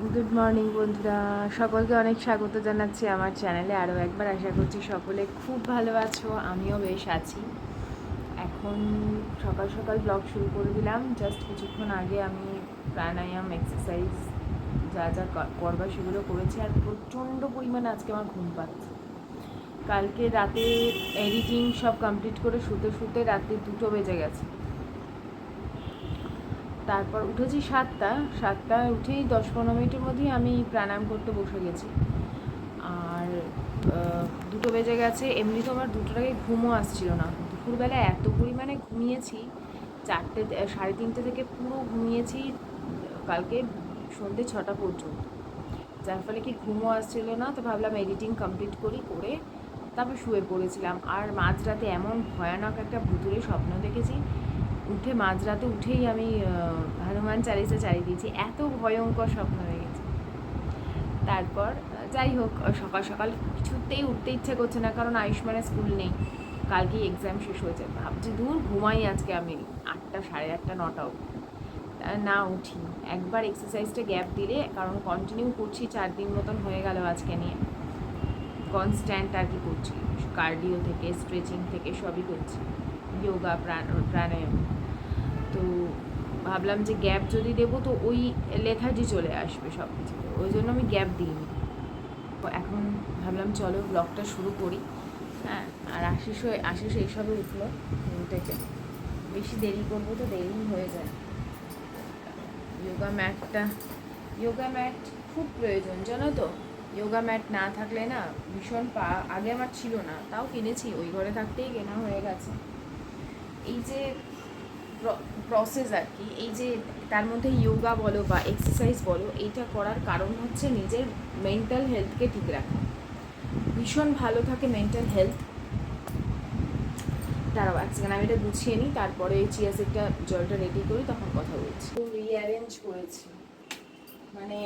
Good morning বন্ধুরা। সকলকে অনেক স্বাগত জানাচ্ছি আমার চ্যানেলে আরও একবার আশা করছি সকলে খুব ভালো আছো। আমিও বেশ আছি। এখন সকাল সকাল ব্লগ শুরু করে দিলাম। জাস্ট কিছুক্ষণ আগে আমি প্রাণায়াম এক্সারসাইজ যা যা করবার সেগুলো করেছি আর প্রচণ্ড পরিমাণে আজকে আমার ঘুম পাচ্ছে। কালকে রাতে এডিটিং সব কমপ্লিট করে শুতে শুতে রাতে দুটো বেজে গেছে। তারপর উঠেছি সাতটা, সাতটায় উঠেই দশ পনেরো মিনিটের মধ্যেই আমি প্রাণায়াম করতে বসে গেছি। আর দুটো বেজে গেছে, এমনি তো আমার আগে ঘুমও আসছিল না। দুপুরবেলা এত পরিমাণে ঘুমিয়েছি, চারটে সাড়ে তিনটে থেকে পুরো ঘুমিয়েছি, কালকে সন্ধ্যে ছটা পর্যন্ত। যার ফলে কি ঘুমও আসছিল না, তো ভাবলাম এডিটিং কমপ্লিট করি, করে তারপর শুয়ে পড়েছিলাম। আর মাঝরাতে এমন ভয়ানক একটা ভুতুরে স্বপ্ন দেখেছি উঠে মাঝরাতে উঠেই আমি হনুমান চালিসা চালিয়ে দিয়েছি। এত ভয়ঙ্কর স্বপ্ন হয়ে গেছে। তারপর, যাই হোক, সকাল সকাল কিছুতেই উঠতে ইচ্ছে করছে না, কারণ আয়ুষ্মানের স্কুল নেই। কালকেই এক্সাম শেষ হয়েছে। ভাবছি দূর ঘুমাই আজকে আমি, আটটা, সাড়ে আটটা, নটা অবধি। না উঠি। একবার এক্সারসাইজটা গ্যাপ দিলে, কারণ কন্টিনিউ করছি চার দিন মতন হয়ে গেল আজকে নিয়ে। কনস্ট্যান্ট আর কি করছি। কার্ডিও থেকে স্ট্রেচিং থেকে সবই করছি। যোগা প্রাণ, প্রাণায়াম। তো ভাবলাম যে গ্যাপ যদি দেবো তো ওই লেথার্জি চলে আসবে সব কিছু ওই জন্য আমি গ্যাপ দিইনি। এখন ভাবলাম চলো ব্লগটা শুরু করি। হ্যাঁ আর আশিস আশিস এইসবে উঠল ঘুম থেকে। বেশি দেরি করব তো, দেরি হয়ে যায়। যোগা ম্যাটটা যোগা ম্যাট খুব প্রয়োজন, জানো তো? যোগা ম্যাট না থাকলে না ভীষণ পা, আগে আমার ছিল না, তাও কিনেছি, ওই ঘরে থাকতেই কেনা হয়ে গেছে। এই যে প্রসেস আর কি। এই যে তার মধ্যে যোগা বলো বা এক্সারসাইজ বলো এইটা করার কারণ হচ্ছে নিজের মেন্টাল হেলথকে ঠিক রাখা। ভীষণ ভালো থাকে মেন্টাল হেলথ দাঁড়াও এক সেকেন্ড আমি এটা গুছিয়ে নিই তারপরে চিয়া সিডটা জলটা রেডি করি তখন কথা বলছি। রিঅ্যারেঞ্জ করেছি। মানে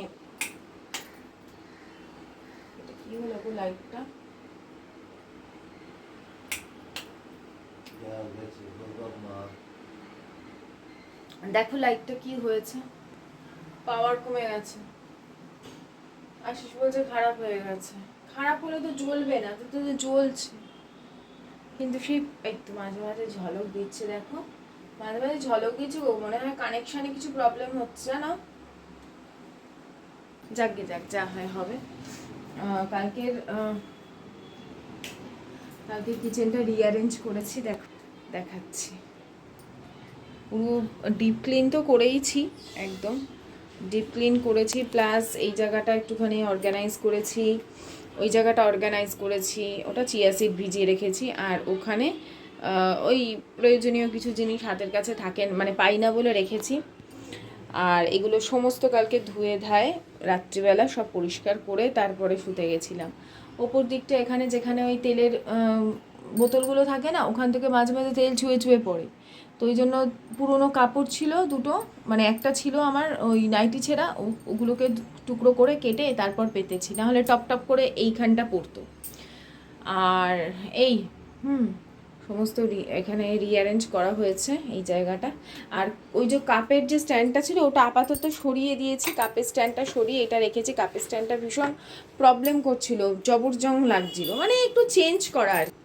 এটা কি হলো গো লাইটটা দেখো লাইটটা কি হয়েছে। পাওয়ার কমে গেছে। আশিস বলছে খারাপ হয়ে গেছে। খারাপ হলে তো জ্বলবে না তো তো জ্বলছে। কিন্তু সেই একটু মাঝে মাঝে ঝলক দিচ্ছে দেখো। মাঝে মাঝে ঝলক দিচ্ছে গো, মনে হয় কানেকশানে কিছু প্রবলেম হচ্ছে না যাক গে, যাক, যা হয় হবে। কালকের কালকে কিচেনটা রিঅ্যারেঞ্জ করেছি, দেখো, দেখাচ্ছি। পুরো ডিপ ক্লিন তো করেইছি, একদম। ডিপ ক্লিন করেছি প্লাস এই জায়গাটা একটুখানি অর্গানাইজ করেছি। ওই জায়গাটা অর্গানাইজ করেছি, ওটা চিয়া সিড ভিজিয়ে রেখেছি, আর ওখানে ওই প্রয়োজনীয় কিছু জিনিস হাতের কাছে থাকেন মানে পাই না বলে রেখেছি। আর এগুলো সমস্ত কালকে ধুয়ে ধায়, রাত্রিবেলা সব পরিষ্কার করে তারপরে শুতে গেছিলাম। ওপর দিকটা এখানে যেখানে ওই তেলের বোতলগুলো থাকে না, ওখান থেকে মাঝে মাঝে তেল ছুঁয়ে ছুঁয়ে পড়ে। তো ওই জন্য পুরনো কাপড় ছিল দুটো মানে একটা ছিল আমার ওই নাইটি ছেঁড়া ওগুলোকে টুকরো করে কেটে তারপর পেতেছি, নাহলে টপ টপ করে এইখানটা পরতো আর এই, হুম, সমস্ত এখানে রিঅ্যারেঞ্জ করা হয়েছে এই জায়গাটা আর ওই যে কাপের যে স্ট্যান্ডটা ছিল, ওটা আপাতত সরিয়ে দিয়েছি, কাপের স্ট্যান্ডটা সরিয়ে এটা রেখেছি, কাপের স্ট্যান্ডটা ভীষণ প্রবলেম করছিল, জবরজং লাগছিল মানে একটু চেঞ্জ করা আর কি।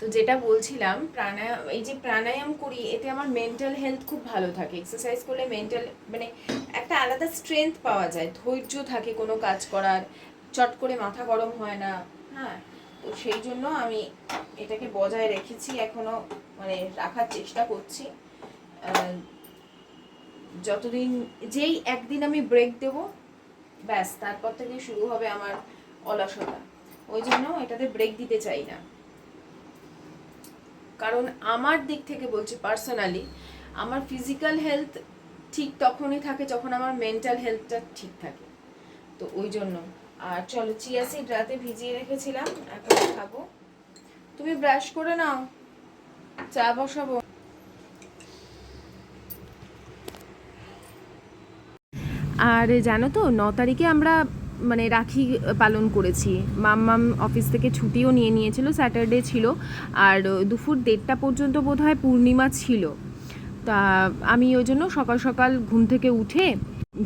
তো যেটা বলছিলাম প্রাণায়াম এই যে প্রাণায়াম করি, এতে আমার মেন্টাল হেলথ খুব ভালো থাকে। এক্সারসাইজ করলে মেন্টাল মানে একটা আলাদা স্ট্রেংথ পাওয়া যায়। ধৈর্য থাকে কোনো কাজ করার, চট করে মাথা গরম হয় না হ্যাঁ? তো সেই জন্য আমি এটাকে বজায় রেখেছি, এখনও মানে রাখার চেষ্টা করছি। যতদিন, যেই একদিন আমি ব্রেক দেব, ব্যাস, তারপর থেকে শুরু হবে আমার অলসতা। ওই জন্য এটাতে ব্রেক দিতে চাই না। কারণ আমার দিক থেকে বলছি পার্সোনালি আমার ফিজিক্যাল হেলথ ঠিক তখনই থাকে যখন আমার মেন্টাল হেলথটা ঠিক থাকে। তো ওই জন্য। আর চলো চিয়া সিড রাতে ভিজিয়ে রেখেছিলাম, এখন খাব। তুমি ব্রাশ করে নাও। চা বসাবো। আর জানো তো, ন তারিখে আমরা মানে রাখি পালন করেছি। মাম্মাম অফিস থেকে ছুটিও নিয়ে নিয়েছিল, স্যাটারডে ছিল। আর দুপুর দেড়টা পর্যন্ত বোধহয় পূর্ণিমা ছিল। তা আমি ওই জন্য সকাল সকাল ঘুম থেকে উঠে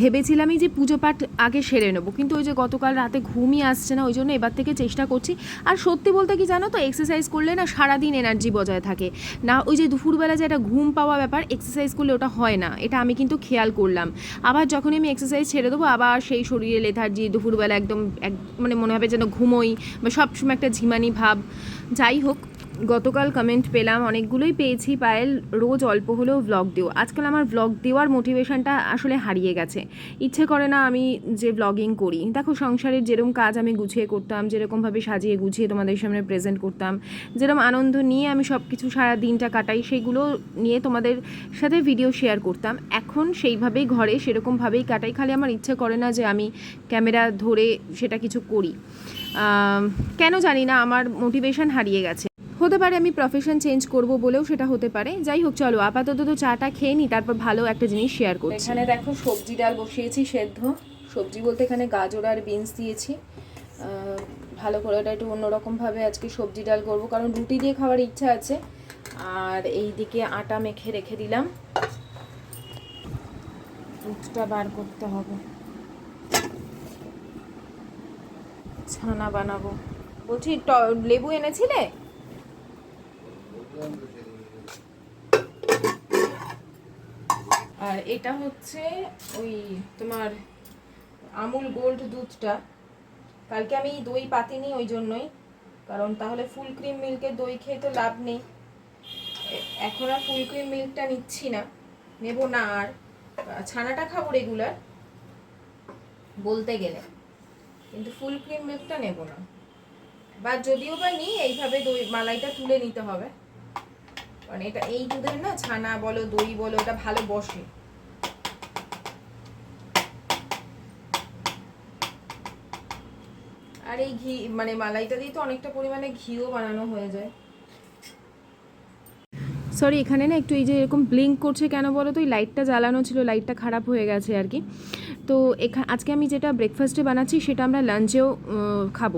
ভেবেছিলামই যে পুজো পাঠ আগে সেরে নেব, কিন্তু ওই যে গতকাল রাতে ঘুমই আসছে না, ওই জন্য এবার থেকে চেষ্টা করছি। আর সত্যি বলতে কি জানো তো এক্সারসাইজ করলে না সারাদিন এনার্জি বজায় থাকে। না, ওই যে দুপুরবেলা যে একটা ঘুম পাওয়া ব্যাপার এক্সারসাইজ করলে ওটা হয় না, এটা আমি কিন্তু খেয়াল করলাম। আবার যখনই আমি এক্সারসাইজ ছেড়ে দেবো, আবার সেই শরীরে লেথার্জি দুপুরবেলা একদম এক মানে মনে হবে যেন ঘুমোই, বা সবসময় একটা ঝিমানি ভাব। যাই হোক গতকাল কমেন্ট পেলাম, অনেকগুলোই পেয়েছি, পায়েল রোজ অল্প হলেও ব্লগ দিও। আজকাল আমার ব্লগ দেওয়ার মোটিভেশনটা আসলে হারিয়ে গেছে। ইচ্ছে করে না আমি যে ব্লগিং করি। দেখো সংসারের যেরকম কাজ আমি গুছিয়ে করতাম যেরকমভাবে সাজিয়ে গুছিয়ে তোমাদের সামনে প্রেজেন্ট করতাম যেরকম আনন্দ নিয়ে আমি সব কিছু সারা দিনটা কাটাই, সেগুলো নিয়ে তোমাদের সাথে ভিডিও শেয়ার করতাম। এখন সেইভাবেই ঘরে সেরকমভাবেই কাটাই, খালি আমার ইচ্ছে করে না যে আমি ক্যামেরা ধরে সেটা কিছু করি। কেন জানি না, আমার মোটিভেশন হারিয়ে গেছে। হতে পারে আমি প্রফেশন চেঞ্জ করব বলেও সেটা হতে পারে। যাই হোক, চলো, আপাতত তো চাটা খেয়ে নিই তারপর ভালো একটা জিনিস শেয়ার করছি। এখানে দেখো, সবজি ডাল বসিয়েছি সেদ্ধ। সবজি বলতে এখানে গাজর আর বিনস দিয়েছি। ভালো করে ওটা একটু অন্যরকমভাবে আজকে সবজি ডাল করব, কারণ রুটি দিয়ে খাওয়ার ইচ্ছা আছে। আর এই দিকে আটা মেখে রেখে দিলাম। দুধটা বার করতে হবে। ছানা বানাবো। বলছি লেবু এনেছিলে? আর এটা হচ্ছে ওই তোমার আমুল গোল্ড দুধটা। কালকে আমি দই পাতিনি ওই জন্যই, কারণ তাহলে ফুল ক্রিম মিল্কের দই খেয়ে তো লাভ নেই। এখন আর ফুল ক্রিম মিল্কটা নিচ্ছি না, নেব না আর। ছানাটা খাব রেগুলার বলতে গেলে। কিন্তু ফুল ক্রিম মিল্কটা নেব না। বা যদিও বা নিই, এইভাবে দই, মালাইটা তুলে নিতে হবে। কারণ এটা এই দুধের না ছানা বলো, দই বলো, এটা ভালো বসে। আর এই ঘি মানে মালাইটা দিয়ে তো অনেকটা পরিমাণে ঘিও বানানো হয়ে যায়। সরি এখানে না একটু এই যে এরকম ব্লিঙ্ক করছে কেন বলো তো? ওই লাইটটা জ্বালানো ছিল লাইটটা খারাপ হয়ে গেছে আর কি। তো এখা, আজকে আমি যেটা ব্রেকফাস্টে বানাচ্ছি সেটা আমরা লাঞ্চেও খাব।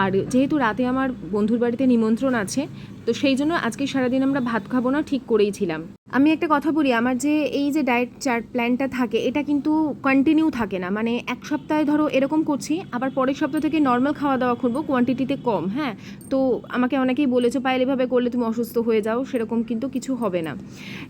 আর যেহেতু রাতে আমার বন্ধুর বাড়িতে নিমন্ত্রণ আছে, তো সেই জন্য আজকে সারাদিন আমরা ভাত খাব না, ঠিক করেই ছিলাম। আমি একটা কথা বলি, আমার যে এই যে ডায়েট চার্ট প্ল্যানটা থাকে, এটা কিন্তু কন্টিনিউ থাকে না। মানে এক সপ্তাহে ধরো এরকম করছি, আবার পরের সপ্তাহ থেকে নর্মাল খাওয়া দাওয়া করব কোয়ান্টিটিতে কম হ্যাঁ? তো আমাকে অনেকেই বলেছ, পায়েল, এভাবে করলে তুমি অসুস্থ হয়ে যাও। সেরকম কিন্তু কিছু হবে না।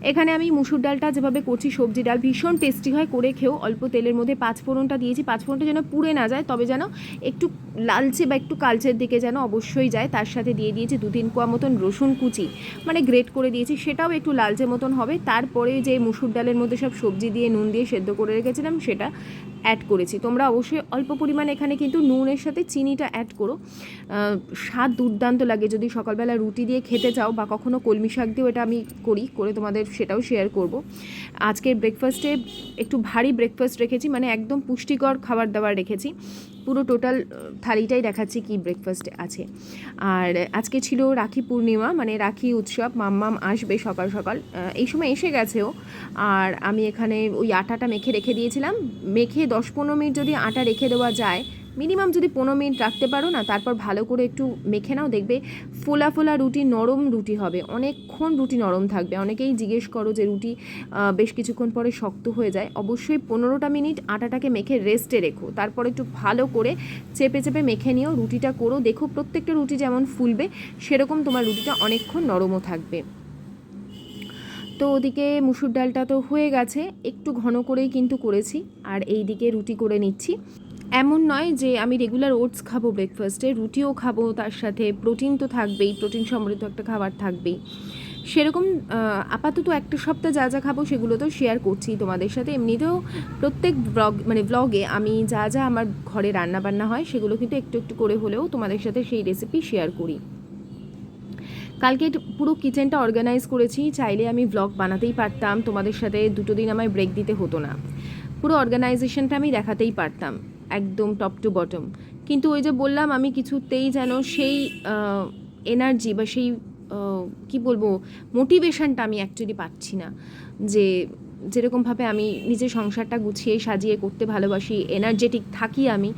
এখানে আমি মুসুর ডালটা যেভাবে করছি, সবজি ডাল ভীষণ টেস্টি হয়, করে খেয়েও অল্প তেলের মধ্যে পাঁচ ফোড়নটা দিয়েছি। পাঁচ ফোড়নটা যেন পুড়ে না যায়, তবে যেন একটু লালচে বা একটু কালচের দিকে যেন অবশ্যই যায়, তার সাথে দিয়ে দিয়েছি দু তিন কোয়া মতন রসুন কুচি। মানে গ্রেট করে দিয়েছি, সেটাও একটু লালচে মতন হবে তারপরে যে মুসুর ডালের মধ্যে সব সবজি দিয়ে নুন দিয়ে সেদ্ধ করে রেখেছিলাম, সেটা অ্যাড করেছি। তোমরা অবশ্যই অল্প পরিমাণে এখানে কিন্তু নুনের সাথে চিনিটা অ্যাড করো। স্বাদ দুর্দান্ত লাগে যদি সকালবেলা রুটি দিয়ে খেতে চাও বা কখনো কলমি শাক দিয়েও এটা আমি করি, করে তোমাদের সেটাও শেয়ার করব। আজকের ব্রেকফাস্টে একটু ভারী ব্রেকফাস্ট রেখেছি মানে একদম পুষ্টিকর খাবার দাবার রেখেছি। পুরো টোটাল থালিটাই দেখাচ্ছি কি ব্রেকফাস্ট আছে। আর আজকে ছিল রাখি পূর্ণিমা মানে রাখি উৎসব, মাম্মাম আসবে সকাল সকাল। এই সময় এসে গেছেও আর আমি এখানে ওই আটাটা মেখে রেখে দিয়েছিলাম। মেখে দশ পনেরো মিনিট যদি আটা রেখে দেওয়া যায় মিনিমাম যদি পনেরো মিনিট রাখতে পারো না, তারপর ভালো করে একটু মেখে নাও, দেখবে ফোলা ফোলা রুটি নরম রুটি হবে, অনেকক্ষণ রুটি নরম থাকবে। অনেকেই জিজ্ঞেস করো যে রুটি বেশ কিছুক্ষণ পরে শক্ত হয়ে যায়। অবশ্যই পনেরোটা মিনিট আটাটাকে মেখে রেস্টে রেখো, তারপর একটু ভালো করে চেপে চেপে মেখে নিও, রুটিটা করো। দেখো প্রত্যেকটা রুটি যেমন ফুলবে, সেরকম তোমার রুটিটা অনেকক্ষণ নরমও থাকবে। তো ওদিকে মুসুর ডালটা তো হয়ে গেছে, একটু ঘন করেই কিন্তু করেছি, আর এই দিকে রুটি করে নিচ্ছি। এমন নয় যে আমি রেগুলার ওটস খাব ব্রেকফাস্টে রুটিও খাব, তার সাথে প্রোটিন তো থাকবেই প্রোটিন সমৃদ্ধ একটা খাবার থাকবেই। সেরকম আপাতত একটা সপ্তাহ যা যা খাব সেগুলো তো শেয়ার করছি তোমাদের সাথে। এমনিতেও প্রত্যেক ব্লগ মানে ব্লগে আমি যা যা আমার ঘরে রান্না বান্না হয়, সেগুলো কিন্তু একটু একটু করে হলেও তোমাদের সাথে সেই রেসিপি শেয়ার করি। কালকে পুরো কিচেনটা অর্গানাইজ করেছি, চাইলে আমি ব্লগ বানাতেই পারতাম, তোমাদের সাথে দুটো দিন আমায় ব্রেক দিতে হতো না। পুরো অর্গানাইজেশনটা আমি দেখাতেই পারতাম। একদম টপ টু বটম কিন্তু ওই যে বললাম, আমি কিছুতেই যেন সেই এনার্জি বা সেই কি বলব মোটিভেশনটা আমি অ্যাকচুয়ালি পাচ্ছি না। যে যেরকমভাবে আমি নিজের সংসারটা গুছিয়ে সাজিয়ে করতে ভালোবাসি এনার্জেটিক থাকি আমি,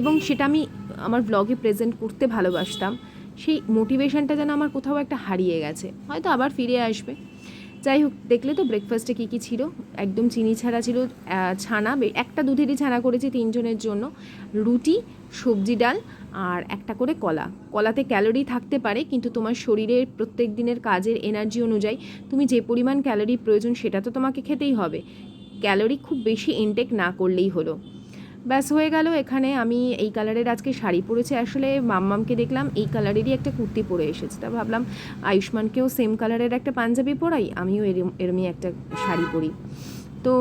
এবং সেটা আমি আমার ব্লগে প্রেজেন্ট করতে ভালোবাসতাম, সেই মোটিভেশনটা যেন আমার কোথাও একটা হারিয়ে গেছে। হয়তো আবার ফিরে আসবে। যাই হোক, দেখলে তো ব্রেকফাস্টে কী কী ছিল? একদম চিনি ছাড়া ছিল ছানা একটা দুধেরই ছানা করেছি তিনজনের জন্য। রুটি, সবজি ডাল আর একটা করে কলা। কলাতে ক্যালোরি থাকতে পারে, কিন্তু তোমার শরীরের প্রত্যেক দিনের কাজের এনার্জি অনুযায়ী তুমি যে পরিমাণ ক্যালোরি প্রয়োজন সেটা তো তোমাকে খেতেই হবে। ক্যালোরি খুব বেশি ইনটেক না করলেই হলো। ব্যাস, হয়ে গেল। এখানে আমি এই কালারের আজকে শাড়ি পরেছি। আসলে মাম্মামকে দেখলাম এই কালারেরই একটা কুর্তি পরে এসেছে। তা ভাবলাম আয়ুষ্মানকেও সেম কালারের একটা পাঞ্জাবি পরাই, আমিও এরম, এরমই একটা শাড়ি পরি। তো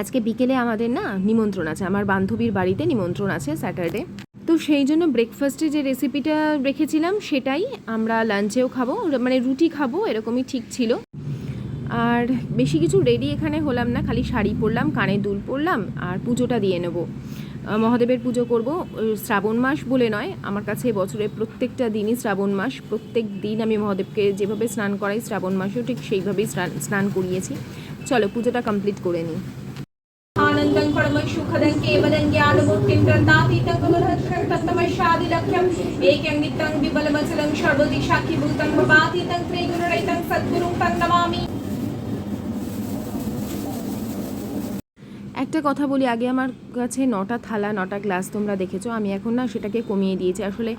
আজকে বিকেলে আমাদের না নিমন্ত্রণ আছে। আমার বান্ধবীর বাড়িতে নিমন্ত্রণ আছে স্যাটারডে। তো সেই জন্য ব্রেকফাস্টে যে রেসিপিটা রেখেছিলাম সেটাই আমরা লাঞ্চেও খাব মানে রুটি খাব, এরকমই ঠিক ছিল। আর বেশি কিছু রেডি এখানে হলাম না খালি শাড়ি পরলাম কানে দুল পরলাম আর পুজোটা দিয়ে নেব আহ, মহাদেবের পুজো করব আহ, শ্রাবণ মাস বলে নয় আমার কাছে বছরের প্রত্যেকটা দিনই শ্রাবণ মাস প্রত্যেক দিন আমি মহাদেবকে যেভাবে স্নান করাই শ্রাবণ মাসেও ঠিক সেইভাবেই স্নান স্নান করিয়েছি চলো পুজোটা কমপ্লিট করে নিই आनन्दं परमं सुखदं केवलं ज्ञानमूर्तिं प्रतापीतं कमलहर्षं तत्तमशादिलक्ष्यम् एकं नित्यं विबलमचलं सर्वदिशाखीभूतं भवातीतं त्रिगुणरहितं सद्गुरुं तं একটা কথা বলি আগে আমার কাছে নটা থালা নটা গ্লাস তোমরা দেখেছ আমি এখন না সেটাকে কমিয়ে দিয়েছি। আসলে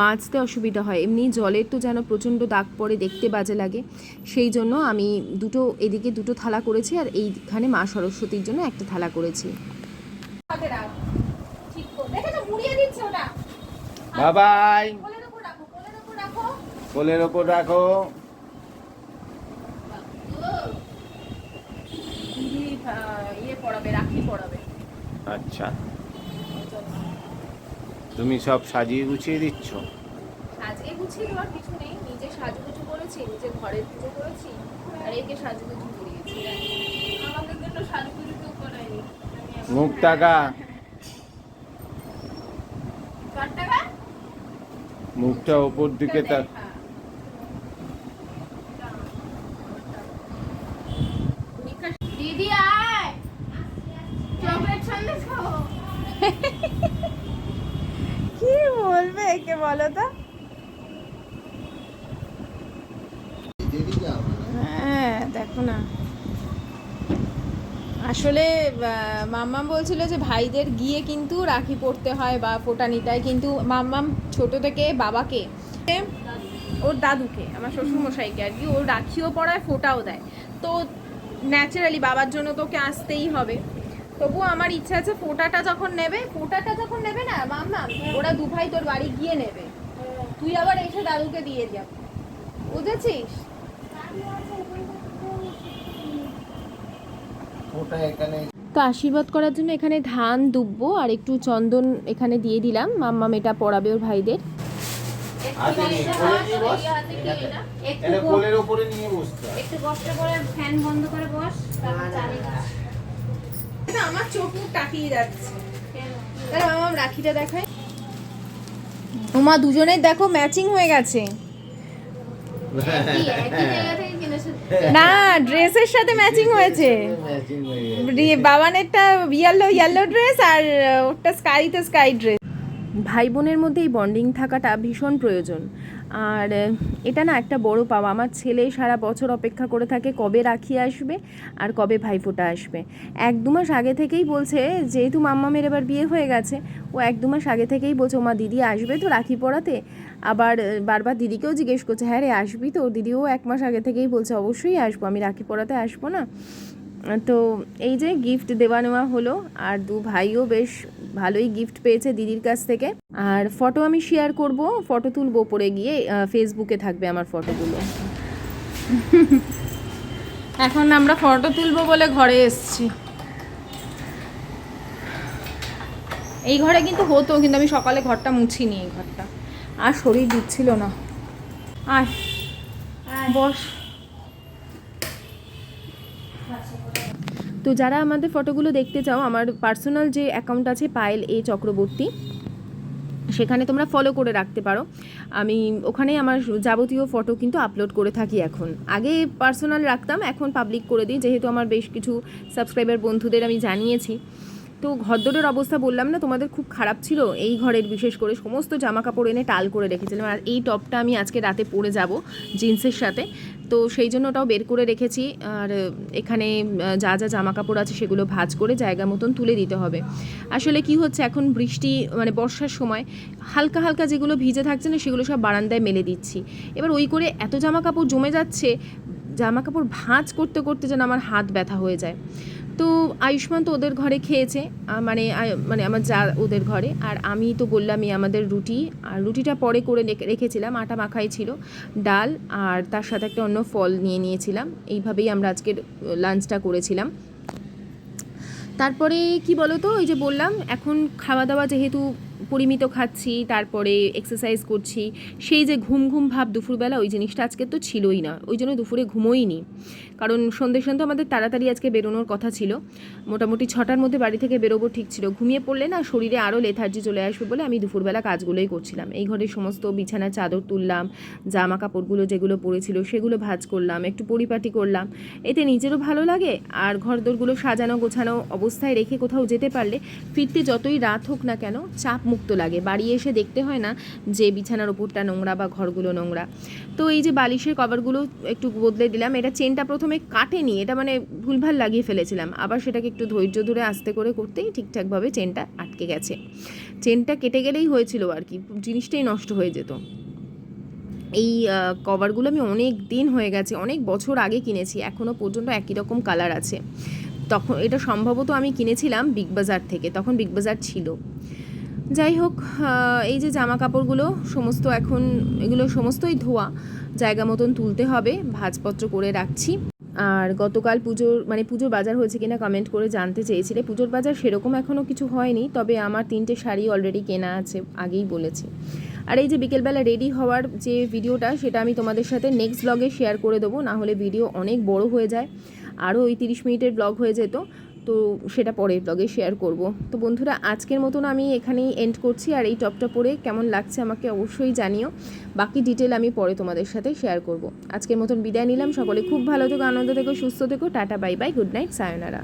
মাজতে অসুবিধা হয় এমনি জলের তো যেন প্রচণ্ড দাগ পড়ে দেখতে বাজে লাগে। সেই জন্য আমি দুটো এদিকে দুটো থালা করেছি আর এইখানে মা সরস্বতীর জন্য একটা থালা করেছি। বাবাই! কোলের উপর রাখো কোলের উপর রাখো। কোলের ওপর রাখো ইয়ে পড়াবে রাখি পড়াবে আচ্ছা। তুমি সব সাজিয়ে গুছিয়ে দিচ্ছ? সাজিয়ে গুছিয়ে দেওয়ার কিছু নেই। নিজে সাজুগুজু করেছি নিজে ঘরের পুজো করেছি আর একে সাজুগুজু করিয়েছি আমাদের জন্য সাজুগুজু কেউ করায়নি। মুখ টাকা টাকা মুখটা ওপর দিকে তাক দিদি আয় চকলেট সন্দেশ খাব কি বলবে একে বলো তো হ্যাঁ দেখো না। আসলে মাম্মাম বলছিল যে ভাইদের গিয়ে কিন্তু রাখি পড়তে হয় বা ফোটা নিতে কিন্তু মাম্মাম ছোট থেকে বাবাকে, ওর দাদুকে, আমার শ্বশুর মশাইকে আর কি, ওর রাখিও পড়ায় ফোটাও দেয়। তো ন্যাচারালি বাবার জন্য তোকে আসতেই হবে। তবু আমার ইচ্ছা আছে ফোটাটা যখন নেবে, ফোটাটা যখন নেবে না, মাম্মাম, ওরা দু ভাই তোর বাড়ি গিয়ে নেবে। তুই আবার এসে দাদুকে দিয়ে যাবে বুঝেছিস? ওটা এখানে তো আশীর্বাদ করার জন্য এখানে ধান দুব্বো আর একটু চন্দন এখানে দিয়ে দিলাম। মাম্মা এটা পড়াবে ওর ভাইদের। হাতে নিয়ে কোলে নিয়ে বস এটা কোলের ওপরে নিয়ে বসতে। একটু কষ্ট করে ফ্যান বন্ধ করে বস তারপর চালিয়ে দাও। আমার চোখ মুখ তাকিয়ে যাচ্ছে। তাহলে রাখিটা দেখায়। ওমা দুজনের দেখো ম্যাচিং হয়ে গেছে। কিনেছো না ড্রেসের সাথে ম্যাচিং হয়েছে। হয়ে বাবানেরটা ইয়েলো ইয়েলো ড্রেস আর ওটা ওরটা স্কাইতে স্কাই ড্রেস ভাই বোনের মধ্যে এই বন্ডিং থাকাটা ভীষণ প্রয়োজন। আর এটা না একটা বড় পাওয়া। আমার ছেলে সারা বছর অপেক্ষা করে থাকে কবে রাখি আসবে আর কবে ভাইফোঁটা আসবে। এক দু মাস আগে থেকেই বলছে, যেহেতু মাম্মা মাম্মামের এবার বিয়ে হয়ে গেছে, ও এক দু মাস আগে থেকেই বলছে মা দিদি আসবে তো রাখি পড়াতে? আবার বারবার দিদিকেও জিজ্ঞেস করছে হ্যাঁ রে, আসবি তো? দিদিও এক মাস আগে থেকেই বলছে, অবশ্যই আসব, আমি রাখি পড়াতে আসব না। তো এই যে গিফট দেওয়া নেওয়া হলো, আর দু ভাইও বেশ ভালোই গিফট পেয়েছে দিদির কাছ থেকে। আর ফটো আমি শেয়ার করব ফটো তুলবো পরে গিয়ে ফেসবুকে থাকবে আমার ফটোগুলো এখন আমরা ফটো তুলবো বলে ঘরে এসছি। এই ঘরে কিন্তু হতো, কিন্তু আমি সকালে ঘরটা মুছিনি এই ঘরটা। আর শরীর দিচ্ছিল না। আয়, বস। তো যারা আমাদের ফটোগুলো দেখতে চাও, আমার পার্সোনাল যে অ্যাকাউন্ট আছে পায়েল এ চক্রবর্তী, সেখানে তোমরা ফলো করে রাখতে পারো। আমি ওখানে আমার যাবতীয় ফটো কিন্তু আপলোড করে থাকি এখন। আগে পার্সোনাল রাখতাম, এখন পাবলিক করে দিই, যেহেতু আমার বেশ কিছু সাবস্ক্রাইবার বন্ধুদের আমি জানিয়েছি। তো ঘরদোরের অবস্থা বললাম না, তোমাদের খুব খারাপ ছিল? এই ঘরের বিশেষ করে সমস্ত জামা কাপড় এনে টাল করে রেখেছিলাম। আর এই টপটা আমি আজকে রাতে পরে যাব জিন্সের সাথে। তো সেই জন্য ওটাও বের করে রেখেছি। আর এখানে যা যা জামা কাপড় আছে সেগুলো ভাজ করে জায়গা মতন তুলে দিতে হবে। আসলে কি হচ্ছে, এখন বৃষ্টি মানে বর্ষার সময় হালকা হালকা যেগুলো ভিজে থাকছে না, সেগুলো সব বারান্দায় মেলে দিচ্ছি। এবার ওই করে এত জামা কাপড় জমে যাচ্ছে জামা কাপড় ভাঁজ করতে করতে যেন আমার হাত ব্যথা হয়ে যায়। তো আয়ুষ্মান তো ওদের ঘরে খেয়েছে মানে মানে আমার যা ওদের ঘরে। আর আমি তো বললামই আমাদের রুটি। আর রুটিটা পরে করে রেখে- রেখেছিলাম, আটা মাখাই ছিল, ডাল আর তার সাথে একটা অন্য ফল নিয়ে নিয়েছিলাম। এইভাবেই আমরা আজকের লাঞ্চটা করেছিলাম। তারপরে কি বলো তো ওই যে বললাম, এখন খাওয়া দাওয়া যেহেতু পরিমিত খাচ্ছি, তারপরে এক্সারসাইজ করছি। সেই যে ঘুম ঘুম ভাব দুপুরবেলা ওই জিনিসটা আজকে তো ছিলই না। ওই জন্য দুপুরে ঘুমোই নি কারণ সন্ধ্যে সন্ধ্যে আমাদের তাড়াতাড়ি আজকে বেরোনোর কথা ছিল। মোটামুটি ছটার মধ্যে বাড়ি থেকে বেরোবো ঠিক ছিল। ঘুমিয়ে পড়লে না শরীরে আরও লেথার্জি চলে আসবে বলে আমি দুপুরবেলা কাজগুলোই করছিলাম। এই ঘরের সমস্ত বিছানার চাদর তুললাম, জামা কাপড়গুলো যেগুলো পরেছিল সেগুলো ভাজ করলাম, একটু পরিপাটি করলাম। এতে নিজেরও ভালো লাগে আর ঘরদোরগুলো সাজানো গোছানো অবস্থায় রেখে কোথাও যেতে পারলে ফিরতে যতই রাত হোক না কেন চাপ মুক্ত লাগে। বাড়ি এসে দেখতে হয় না যে বিছানার ওপরটা নোংরা বা ঘরগুলো নোংরা। তো এই যে বালিশের কভারগুলো একটু বদলে দিলাম, এটা চেনটা প্রথমে কাটেনি, এটা মানে ভুলভাল লাগিয়ে ফেলেছিলাম। আবার সেটাকে একটু ধৈর্য ধরে আস্তে করে করতেই ঠিকঠাকভাবে চেনটা আটকে গেছে। চেনটা কেটে গেলেই হয়েছিল আর কি, জিনিসটাই নষ্ট হয়ে যেত। এই কভারগুলো আমি অনেক দিন হয়ে গেছে, অনেক বছর আগে কিনেছি এখনও পর্যন্ত একই রকম কালার আছে। তখন, এটা সম্ভবত আমি কিনেছিলাম বিগ বাজার থেকে, তখন বিগ বাজার ছিল। যাই হোক এই যে জামা কাপড়গুলো সমস্ত এখন, এগুলো সমস্তই ধোয়া, জায়গা মতন তুলতে হবে, ভাজপত্র করে রাখছি। আর গতকাল পুজোর মানে পুজোর বাজার হয়েছে কিনা কমেন্ট করে জানতে চেয়েছিলে। পুজোর বাজার সেরকম এখনও কিছু হয়নি, তবে আমার তিনটে শাড়ি অলরেডি কেনা আছে, আগেই বলেছি। আর এই যে বিকেলবেলা রেডি হওয়ার যে ভিডিওটা, সেটা আমি তোমাদের সাথে নেক্সট ব্লগে শেয়ার করে দেবো, না হলে ভিডিও অনেক বড় হয়ে যায়। আরও ওই তিরিশ মিনিটের ব্লগ হয়ে যেত। তো সেটা পরের ব্লগে শেয়ার করব। তো বন্ধুরা, আজকের মতন আমি এখানেই এন্ড করছি। আর এই টপটা পরে কেমন লাগছে আমাকে অবশ্যই জানিও। বাকি ডিটেল আমি পরে তোমাদের সাথে শেয়ার করব। আজকের মতন বিদায় নিলাম। সকলে খুব ভালো থেকো, আনন্দ থেকো, সুস্থ থেকো। Tata bye bye good night sayonara